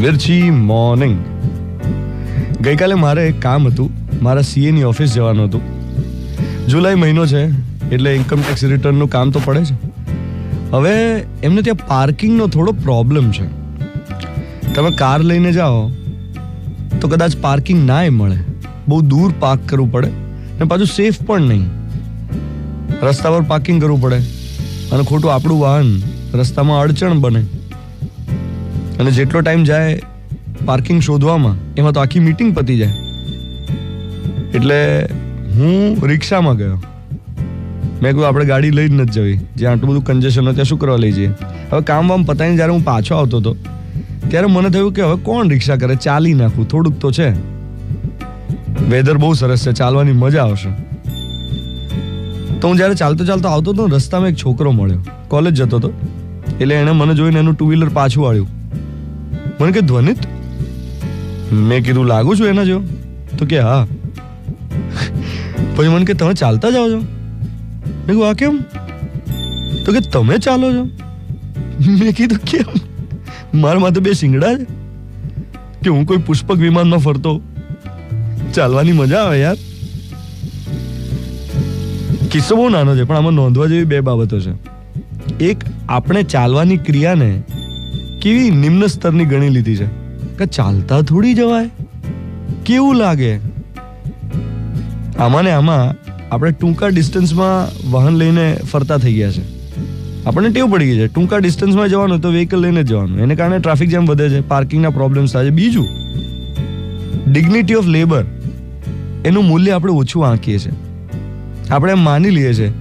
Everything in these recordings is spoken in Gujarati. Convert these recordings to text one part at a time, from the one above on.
મિર્ચી મોર્નિંગ. ગઈકાલે મારે એક કામ હતું. મારા સીએની ઓફિસ જવાનું હતું. જુલાઈ મહિનો છે, એટલે ઇન્કમ ટેક્સ રિટર્નનું કામ તો પડે છે હવે એમને ત્યાં પાર્કિંગનો થોડો પ્રોબ્લેમ છે. તમે કાર લઈને જાઓ, તો કદાચ પાર્કિંગ નાય મળે. બહુ દૂર પાર્ક કરવું પડે ને પાછું સેફ પણ નહીં. રસ્તા પર પાર્કિંગ કરવું પડે. અને ખોટું આપણું વાહન રસ્તામાં અડચણ બને. અને જેટલો ટાઈમ જાય પાર્કિંગ શોધવામાં, એમાં તો આખી મીટિંગ પતી જાય. એટલે હું રિક્ષામાં ગયો. મેં કહ્યું, આપણે ગાડી લઈ જ નથી જવી. જ્યાં આટલું બધું કન્જેશન હોય, ત્યાં શું કરવા લઈ જઈએ? હવે કામ વામ પતાવીને જ્યારે હું પાછો આવતો હતો, ત્યારે મને થયું કે હવે કોણ રિક્ષા કરે? ચાલી નાખું. થોડુંક તો છે. વેધર બહુ સરસ છે. ચાલવાની મજા આવશે. તો હું જ્યારે ચાલતો ચાલતો આવતો હતો રસ્તામાં એક છોકરો મળ્યો. કોલેજ જતો હતો. એટલે એણે મને જોઈને એનું ટુ વ્હીલર પાછું વાળ્યું મને કે ધ્વનિત? મેં કીધું, લાગુ છું એના જો. તો કે, હા. પછી મને કે, તમે ચાલતા જાઓ છો? મેં કહ્યું આ કેમ? તો કે, તમે ચાલો છો. મેં કીધું, કેમ? મારા માથે બે શિંગડા છે. કે હું કોઈ પુષ્પક વિમાનમાં ફરતો ચાલવાની મજા આવે યાર. કિસ્સો બહુ નાનો છે, પણ આમાં નોંધવા જેવી બે બાબતો છે. એક, આપણે ચાલવાની ક્રિયાને કેવી નિમ્ન સ્તરની ગણી લીધી છે? કે ચાલતા થોડી જવાય? કેવું લાગે? આમાં ને આમાં આપણે ટૂંકા ડિસ્ટન્સમાં વાહન લઈને ફરતા થઈ ગયા છે. આપણને ટેવ પડી ગઈ છે. ટૂંકા ડિસ્ટન્સમાં જવાનું તો વ્હીકલ લઈને જવાનું. એને કારણે ટ્રાફિક જામ વધે છે પાર્કિંગના પ્રોબ્લેમ્સ થાય છે. બીજું ડિગ્નિટી ઓફ લેબર એનું મૂલ્ય આપણે ઓછું આંકીએ છીએ. આપણે એમ માની લઈએ છીએ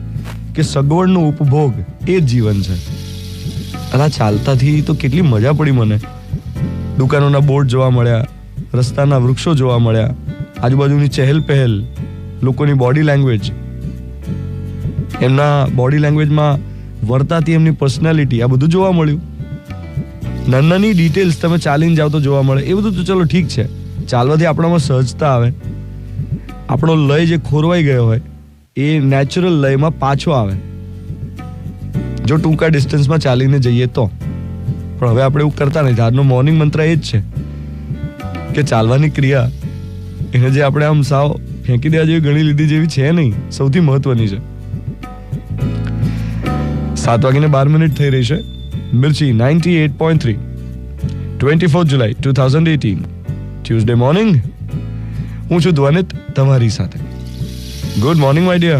કે સગવડનો ઉપભોગ એ જ જીવન છે. અલા, ચાલતાથી તો કેટલી મજા પડી મને. દુકાનોના બોર્ડ જોવા મળ્યા, રસ્તાના વૃક્ષો જોવા મળ્યા, આજુબાજુની ચહેલ પહેલ, લોકોની બોડી લેંગ્વેજ એમના બોડી લેંગ્વેજમાં વર્તાતી એમની પર્સનાલિટી આ બધું જોવા મળ્યું. નાની નાની ડિટેલ્સ તમે ચાલીને જાઓ તો જોવા મળે. એ બધું તો ચલો ઠીક છે. ચાલવાથી આપણામાં સહજતા આવે. આપણો લય જે ખોરવાઈ ગયો હોય, એ નેચરલ લયમાં પાછો આવે. જો ટૂંકા ડિસ્ટન્સમાં ચાલીને જઈએ તો. પણ હવે આપણે એવું કરતા નથી આજનો મોર્નિંગ મંત્ર એ જ છે કે ચાલવાની ક્રિયા એને જે આપણે આમ સાવ ફેંકી દેવા જેવી ગણી લીધી જેવી છે નહીં, સૌથી મહત્વની છે. સાત વાગીને બાર મિનિટ થઈ રહી છે. Mirchi ninety eight point three. Twenty fourth July two thousand eighteen Tuesday morning હું છું ધ્વનિત તમારી સાથે. Good morning my dear